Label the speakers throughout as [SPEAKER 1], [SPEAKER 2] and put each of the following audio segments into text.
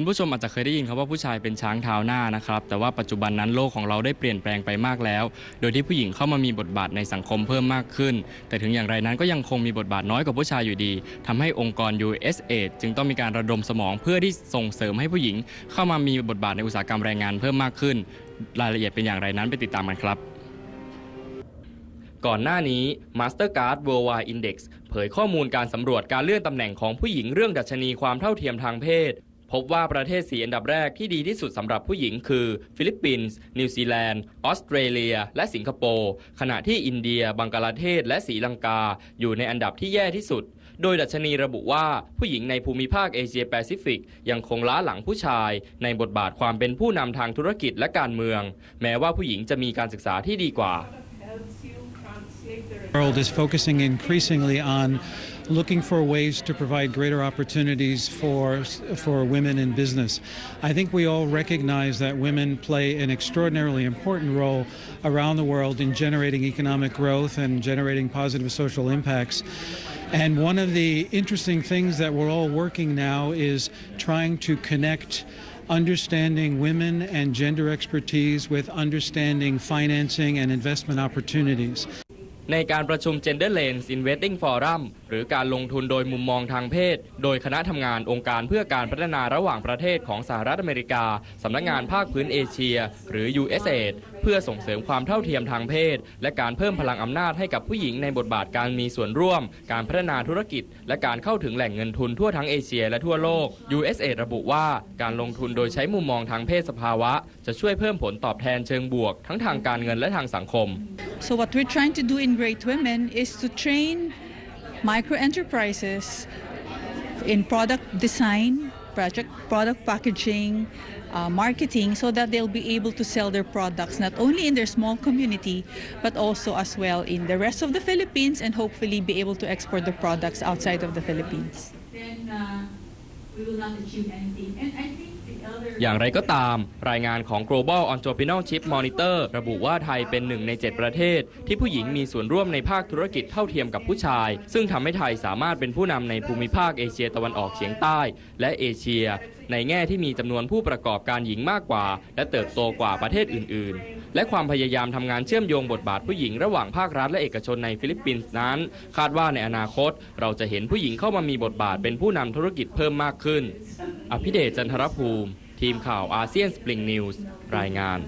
[SPEAKER 1] คุณผู้ชมอาจจะเคยได้ยินคำว่าผู้ชายเป็นช้างเท้าหน้านะครับ แต่ว่าปัจจุบันนั้นโลกของเราได้เปลี่ยนแปลงไปมากแล้ว โดยที่ผู้หญิงเข้ามามีบทบาทในสังคมเพิ่มมากขึ้น แต่ถึงอย่างไรนั้นก็ยังคงมีบทบาทน้อยกว่าผู้ชายอยู่ดีทำให้องค์กร USA จึงต้องมีการระดมสมองเพื่อที่ส่งเสริมให้ผู้หญิง เข้ามามีบทบาทในอุตสาหกรรมแรงงานเพิ่มมากขึ้น รายละเอียดเป็นอย่างไรนั้นไปติดตามกันครับก่อนหน้านี้ Mastercard Worldwide Index เผยข้อมูลการสำรวจการเลื่อนตำแหน่งของผู้หญิงเรื่องดัชนีความเท่าเทียมทางเพศ พบว่าประเทศสีอันดับแรกที่ดีที่สุดสำหรับผู้หญิงคือ ฟิลิปปินส์ นิวซีแลนด์ ออสเตรเลีย และสิงคโปร์ขณะที่อินเดีย บังกลาเทศ และศรีลังกา อยู่ในอันดับที่แย่ที่สุด โดยดัชนีระบุว่าผู้หญิงในภูมิภาคเอเชียแปซิฟิกยังคงล้าหลังผู้ชาย ในบทบาทความเป็นผู้นำทางธุรกิจและการเมือง แม้ว่าผู้หญิงจะมีการศึกษาที่ดีกว่า
[SPEAKER 2] The world is focusing increasingly on looking for ways to provide greater opportunities for for women in business. I think we all recognize that women play an extraordinarily important role around the world in generating economic growth and generating positive social impacts. And one of the interesting things that we're all working now is trying to connect understanding women and gender expertise with understanding financing and investment opportunities.
[SPEAKER 1] ในการประชุม Gender Lens Investing Forum หรือการลงทุนโดยมุมมองทางเพศ โดยคณะทำงานองค์การเพื่อการพัฒนาระหว่างประเทศของสหรัฐอเมริกาสำนักงานภาคพื้นเอเชีย หรือ USAID เพื่อส่งเสริมความเท่าเทียมทางเพศ และการเพิ่มพลังอำนาจให้กับผู้หญิงในบทบาทการมีส่วนร่วม การพัฒนาธุรกิจ และการเข้าถึงแหล่งเงินทุนทั่วทั้งเอเชียและทั่วโลก USAID ระบุว่าการลงทุนโดยใช้มุมมองทางเพศสภาวะ จะช่วยเพิ่มผลตอบแทนเชิงบวก ทั้งทางการเงินและทางสังคม
[SPEAKER 3] So, what we're trying to do in Great Women is to train micro enterprises in product design, project, product packaging, uh, marketing, so that they'll be able to sell their products not only in their small community, but also as well in the rest of the Philippines and hopefully be able to export the products outside of the Philippines.
[SPEAKER 4] then uh, we will not achieve anything. And I
[SPEAKER 1] อย่างไรก็ตาม รายงานของ Global Entrepreneurship Monitor ระบุว่าไทยเป็นหนึ่งใน 7 ประเทศ ที่ผู้หญิงมีส่วนร่วมในภาคธุรกิจเท่าเทียมกับผู้ชาย ซึ่งทำให้ไทยสามารถเป็นผู้นำในภูมิภาคเอเชียตะวันออกเฉียงใต้ และเอเชีย ในแง่ที่มีจำนวนผู้ประกอบการหญิงมากกว่า และเติบโตกว่าประเทศอื่น ๆ และความพยายามทำงานเชื่อมโยงบทบาทผู้หญิงระหว่างภาครัฐและเอกชนในฟิลิปปินส์นั้น คาดว่าในอนาคต เราจะเห็นผู้หญิงเข้ามามีบทบาทเป็นผู้นำธุรกิจเพิ่มมากขึ้น อภิเดชจันทรภูมิ ทีมข่าวอาเซียนสปริงนิวส์รายงาน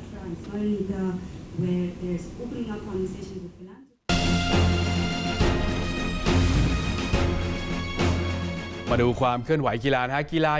[SPEAKER 5] มาดูความเคลื่อนไหวกีฬานะฮะกีฬา